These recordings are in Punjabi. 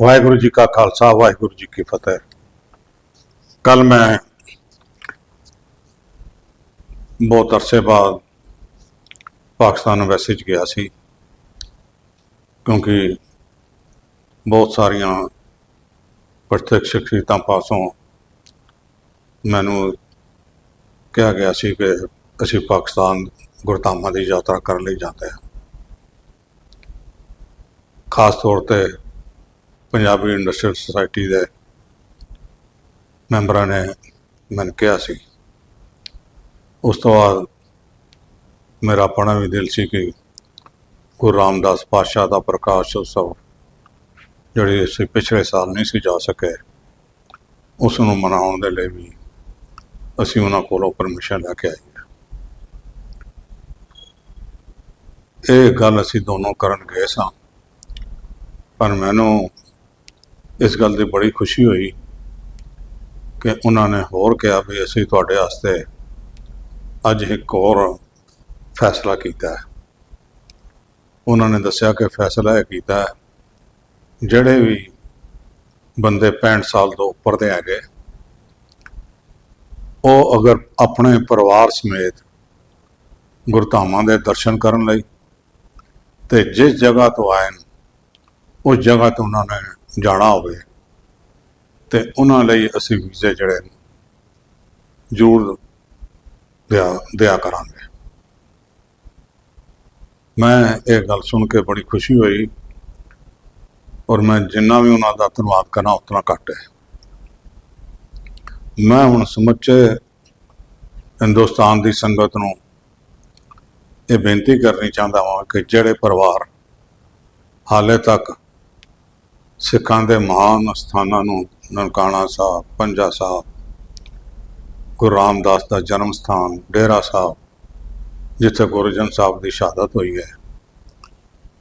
ਵਾਹਿਗੁਰੂ ਜੀ ਕਾ ਖਾਲਸਾ, ਵਾਹਿਗੁਰੂ ਜੀ ਕੀ ਫਤਿਹ। ਕੱਲ ਮੈਂ ਬਹੁਤ ਅਰਸੇ ਬਾਅਦ ਪਾਕਿਸਤਾਨ ਵੈਸੇ ਚ ਗਿਆ ਸੀ, ਕਿਉਂਕਿ ਬਹੁਤ ਸਾਰੀਆਂ ਪ੍ਰਤੱਖ ਸ਼ਖਸੀਅਤਾਂ ਪਾਸੋਂ ਮੈਨੂੰ ਕਿਹਾ ਗਿਆ ਸੀ ਕਿ ਅਸੀਂ ਪਾਕਿਸਤਾਨ ਗੁਰਧਾਮਾਂ ਦੀ ਯਾਤਰਾ ਕਰਨ ਲਈ ਜਾਂਦੇ ਹਾਂ। ਖਾਸ ਤੌਰ ਤੇ ਪੰਜਾਬੀ ਇੰਡਸਟਰੀਅਲ ਸੁਸਾਇਟੀ ਦੇ ਮੈਂਬਰਾਂ ਨੇ ਮੈਨੂੰ ਕਿਹਾ ਸੀ। ਉਸ ਤੋਂ ਬਾਅਦ ਮੇਰਾ ਆਪਣਾ ਵੀ ਦਿਲ ਸੀ ਕਿ ਗੁਰੂ ਰਾਮਦਾਸ ਪਾਤਸ਼ਾਹ ਦਾ ਪ੍ਰਕਾਸ਼ ਉਤਸਵ, ਜਿਹੜੇ ਅਸੀਂ ਪਿਛਲੇ ਸਾਲ ਨਹੀਂ ਸੀ ਜਾ ਸਕੇ ਉਸ ਨੂੰ ਮਨਾਉਣ ਦੇ ਲਈ ਵੀ ਅਸੀਂ ਉਹਨਾਂ ਕੋਲੋਂ ਪਰਮਿਸ਼ਨ ਲੈ ਕੇ ਆਏ ਇਹ ਗੱਲ ਅਸੀਂ ਦੋਨੋਂ ਕਰਨ ਗਏ ਸਾਂ, ਪਰ ਮੈਨੂੰ ਇਸ ਗੱਲ ਦੀ ਬੜੀ ਖੁਸ਼ੀ ਹੋਈ ਕਿ ਉਹਨਾਂ ਨੇ ਹੋਰ ਕਿਹਾ ਵੀ ਅਸੀਂ ਤੁਹਾਡੇ ਵਾਸਤੇ ਅੱਜ ਇੱਕ ਹੋਰ ਫੈਸਲਾ ਕੀਤਾ ਹੈ। ਉਹਨਾਂ ਨੇ ਦੱਸਿਆ ਕਿ ਫੈਸਲਾ ਇਹ ਕੀਤਾ ਹੈ, ਜਿਹੜੇ ਵੀ ਬੰਦੇ 65 ਸਾਲ ਤੋਂ ਉੱਪਰ ਦੇ ਹੈਗੇ, ਉਹ ਅਗਰ ਆਪਣੇ ਪਰਿਵਾਰ ਸਮੇਤ ਗੁਰਧਾਮਾਂ ਦੇ ਦਰਸ਼ਨ ਕਰਨ ਲਈ ਤੇ ਜਿਸ ਜਗ੍ਹਾ ਤੋਂ ਆਏ ਨੇ, ਉਸ ਜਗ੍ਹਾ ਤੋਂ ਉਹਨਾਂ ਨੇ ਜਾਣਾ ਹੋਵੇ ਤੇ ਉਹਨਾਂ ਲਈ ਅਸੀਂ ਵੀਜ਼ੇ ਜਿਹੜੇ ਜ਼ਰੂਰ ਦਿਆ ਦਿਆ ਕਰਾਂਗੇ। ਮੈਂ ਇਹ ਗੱਲ ਸੁਣ ਕੇ ਬੜੀ ਖੁਸ਼ੀ ਹੋਈ ਔਰ ਮੈਂ ਜਿੰਨਾ ਵੀ ਉਹਨਾਂ ਦਾ ਧੰਨਵਾਦ ਕਰਾਂ ਉਤਨਾ ਘੱਟ ਹੈ। ਮੈਂ ਹੁਣ ਸਮੁੱਚੇ ਹਿੰਦੁਸਤਾਨ ਦੀ ਸੰਗਤ ਨੂੰ ਇਹ ਬੇਨਤੀ ਕਰਨੀ ਚਾਹੁੰਦਾ ਹਾਂ ਕਿ ਜਿਹੜੇ ਪਰਿਵਾਰ ਹਾਲੇ ਤੱਕ ਸਿੱਖਾਂ ਦੇ ਮਹਾਨ ਸਥਾਨਾਂ ਨੂੰ ਨਨਕਾਣਾ ਸਾਹਿਬ, ਪੰਜਾ ਸਾਹਿਬ, ਗੁਰੂ ਰਾਮਦਾਸ ਦਾ ਜਨਮ ਸਥਾਨ, ਡੇਰਾ ਸਾਹਿਬ, ਜਿੱਥੇ ਗੁਰੂ ਅਰਜਨ ਸਾਹਿਬ ਦੀ ਸ਼ਹਾਦਤ ਹੋਈ ਹੈ।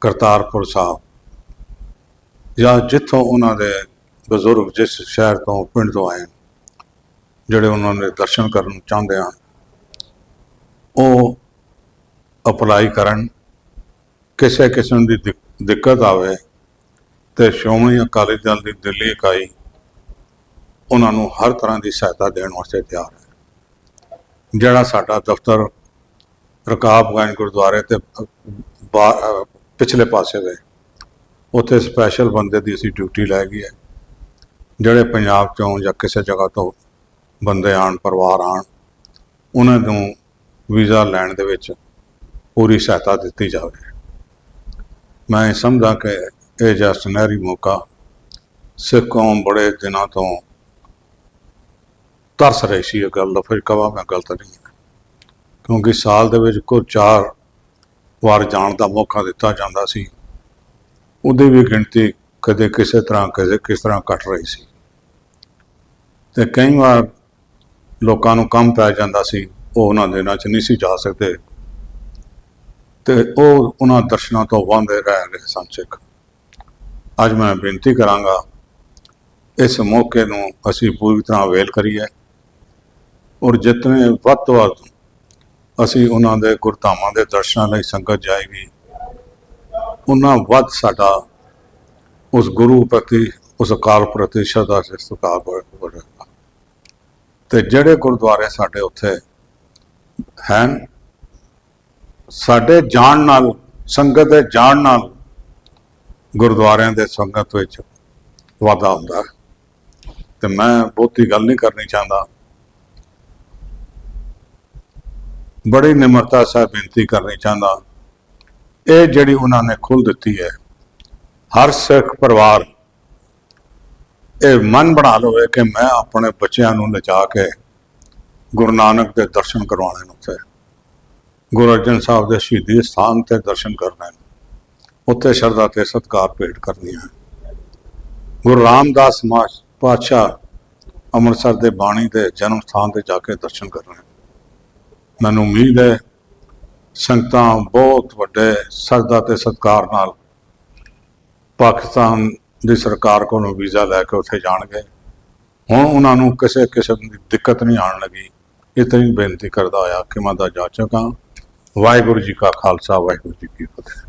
ਕਰਤਾਰਪੁਰ ਸਾਹਿਬ, ਜਾਂ ਜਿੱਥੋਂ ਉਹਨਾਂ ਦੇ ਬਜ਼ੁਰਗ ਜਿਸ ਸ਼ਹਿਰ ਤੋਂ, ਪਿੰਡ ਤੋਂ ਆਏ ਜਿਹੜੇ ਉਹਨਾਂ ਦੇ ਦਰਸ਼ਨ ਕਰਨ ਚਾਹੁੰਦੇ ਹਨ, ਉਹ ਅਪਲਾਈ ਕਰਨ, ਕਿਸੇ ਕਿਸਮ ਦੀ ਦਿੱਕਤ ਆਵੇ ਤੇ ਸ਼੍ਰੋਮਣੀ ਅਕਾਲੀ ਦਲ ਦੀ ਦਿੱਲੀ ਇਕਾਈ ਉਹਨਾਂ ਨੂੰ ਹਰ ਤਰ੍ਹਾਂ ਦੀ ਸਹਾਇਤਾ ਦੇਣ ਵਾਸਤੇ ਤਿਆਰ ਹੈ। ਜਿਹੜਾ ਸਾਡਾ ਦਫ਼ਤਰ ਰਕਾਬਗੰਜ ਗੁਰਦੁਆਰੇ ਤੇ ਬਾ- ਪਿਛਲੇ ਪਾਸੇ ਵੇ ਉੱਥੇ ਸਪੈਸ਼ਲ ਬੰਦੇ ਦੀ ਅਸੀਂ ਡਿਊਟੀ ਲੈ ਗਈ ਹੈ। ਜਿਹੜੇ ਪੰਜਾਬ ਚੋਂ ਜਾਂ ਕਿਸੇ ਜਗ੍ਹਾ ਤੋਂ ਬੰਦੇ ਆਣ, ਪਰਿਵਾਰ ਆਣ, ਉਹਨਾਂ ਨੂੰ ਵੀਜ਼ਾ ਲੈਣ ਦੇ ਵਿੱਚ ਪੂਰੀ ਸਹਾਇਤਾ ਦਿੱਤੀ ਜਾਵੇ। ਮੈਂ ਸਮਝਦਾ ਕਿ ਇਹ ਜਿਹਾ ਸੁਨਹਿਰੀ ਮੌਕਾ ਸਿੱਖ ਕੌਮ ਬੜੇ ਦਿਨਾਂ ਤੋਂ ਤਰਸ ਰਹੀ ਸੀ ਇਹ ਗੱਲ ਦਾ। ਫਿਰ ਕਵਾ ਮੈਂ ਗਲਤ ਨਹੀਂ ਕਿਉਂਕਿ ਸਾਲ ਦੇ ਵਿੱਚ ਕੋਈ ਚਾਰ ਵਾਰ ਜਾਣ ਦਾ ਮੌਕਾ ਦਿੱਤਾ ਜਾਂਦਾ ਸੀ। ਉਹਦੀ ਵੀ ਗਿਣਤੀ ਕਦੇ ਕਿਸੇ ਤਰ੍ਹਾਂ, ਕਦੇ ਕਿਸ ਤਰ੍ਹਾਂ ਘਟ ਰਹੀ ਸੀ। ਤੇ ਕਈ ਵਾਰ ਲੋਕਾਂ ਨੂੰ ਕੰਮ ਪੈ ਜਾਂਦਾ ਸੀ, ਉਹ ਉਹਨਾਂ ਦਿਨਾਂ 'ਚ ਨਹੀਂ ਸੀ ਜਾ ਸਕਦੇ। ਤੇ ਉਹ ਉਹਨਾਂ ਦਰਸ਼ਨਾਂ ਤੋਂ ਵਾਂਝੇ ਰਹਿ ਰਹੇ ਸਨ ਸਿੱਖ। ਅੱਜ ਮੈਂ ਬੇਨਤੀ ਕਰਾਂਗਾ, ਇਸ ਮੌਕੇ ਨੂੰ ਅਸੀਂ ਪੂਰੀ ਤਰ੍ਹਾਂ ਵੇਲ ਕਰੀਏ ਔਰ ਜਿਤਨੇ ਵੱਧ ਤੋਂ ਵੱਧ ਅਸੀਂ ਉਹਨਾਂ ਦੇ ਗੁਰਧਾਮਾਂ ਦੇ ਦਰਸ਼ਨਾਂ ਲਈ ਸੰਗਤ ਜਾਏਗੀ ਉਹਨਾਂ ਵੱਧ ਸਾਡਾ ਉਸ ਗੁਰੂ ਪ੍ਰਤੀ, ਉਸ ਅਕਾਲ ਪ੍ਰਤੀ ਸ਼ਰਧਾ ਤੇ ਸਤਿਕਾਰ ਵਧੇਗਾ ਤੇ ਜਿਹੜੇ ਗੁਰਦੁਆਰੇ ਸਾਡੇ ਉੱਥੇ ਹਨ, ਸਾਡੇ ਜਾਣ ਨਾਲ, ਸੰਗਤ ਦੇ ਜਾਣ ਨਾਲ ਗੁਰਦੁਆਰਿਆਂ ਦੇ ਸੰਗਤ ਵਿੱਚ ਵਾਧਾ ਹੁੰਦਾ ਹੈ। ਤੇ ਮੈਂ ਬਹੁਤੀ ਗੱਲ ਨਹੀਂ ਕਰਨੀ ਚਾਹੁੰਦਾ। ਬੜੀ ਨਿਮਰਤਾ ਸਾਹਿਬ ਬੇਨਤੀ ਕਰਨੀ ਚਾਹੁੰਦਾ। ਇਹ ਜਿਹੜੀ ਉਹਨਾਂ ਨੇ ਖੁੱਲ ਦਿੱਤੀ ਹੈ, ਹਰ ਸਿੱਖ ਪਰਿਵਾਰ, ਇਹ ਮਨ ਬਣਾ ਲਵੇ ਕਿ ਮੈਂ ਆਪਣੇ ਬੱਚਿਆਂ ਨੂੰ ਲਿਜਾ ਕੇ ਗੁਰੂ ਨਾਨਕ ਦੇ ਦਰਸ਼ਨ ਕਰਵਾਉਣੇ ਨੇ ਉੱਥੇ। ਗੁਰੂ ਅਰਜਨ ਸਾਹਿਬ ਦੇ ਸ਼ਹੀਦੀ ਸਥਾਨ ਤੇ ਦਰਸ਼ਨ ਕਰਨੇ ਨੇ। ਉੱਥੇ ਸ਼ਰਧਾ ਤੇ ਸਤਿਕਾਰ ਭੇਟ ਕਰਨੀ ਗੁਰੂ ਰਾਮਦਾਸ ਮਾ- ਪਾਤਸ਼ਾਹ ਅੰਮ੍ਰਿਤਸਰ ਦੇ ਬਾਣੀ ਦੇ ਜਨਮ ਸਥਾਨ ਤੇ ਜਾ ਕੇ ਦਰਸ਼ਨ ਕਰ ਰਹੇ ਮੈਨੂੰ ਉਮੀਦ ਹੈ ਸੰਗਤਾਂ ਬਹੁਤ ਵੱਡੇ ਸਰਦਾ ਤੇ ਸਤਿਕਾਰ ਨਾਲ ਪਾਕਿਸਤਾਨ ਦੀ ਸਰਕਾਰ ਕੋਲੋਂ ਵੀਜ਼ਾ ਲੈ ਕੇ ਉੱਥੇ ਜਾਣਗੇ। ਹੁਣ ਉਹਨਾਂ ਨੂੰ ਕਿਸੇ ਕਿਸਮ ਦੀ ਦਿੱਕਤ ਨਹੀਂ ਆਉਣ ਲੱਗੀ। ਇਤਨੀ ਬੇਨਤੀ ਕਰਦਾ ਹੋਇਆ ਕਿ ਮੈਂ ਦਾ ਜਾ ਚੁੱਕਾ। ਵਾਹਿਗੁਰੂ ਜੀ ਕਾ ਖਾਲਸਾ, ਵਾਹਿਗੁਰੂ ਜੀ ਕੀ ਫਤਿਹ।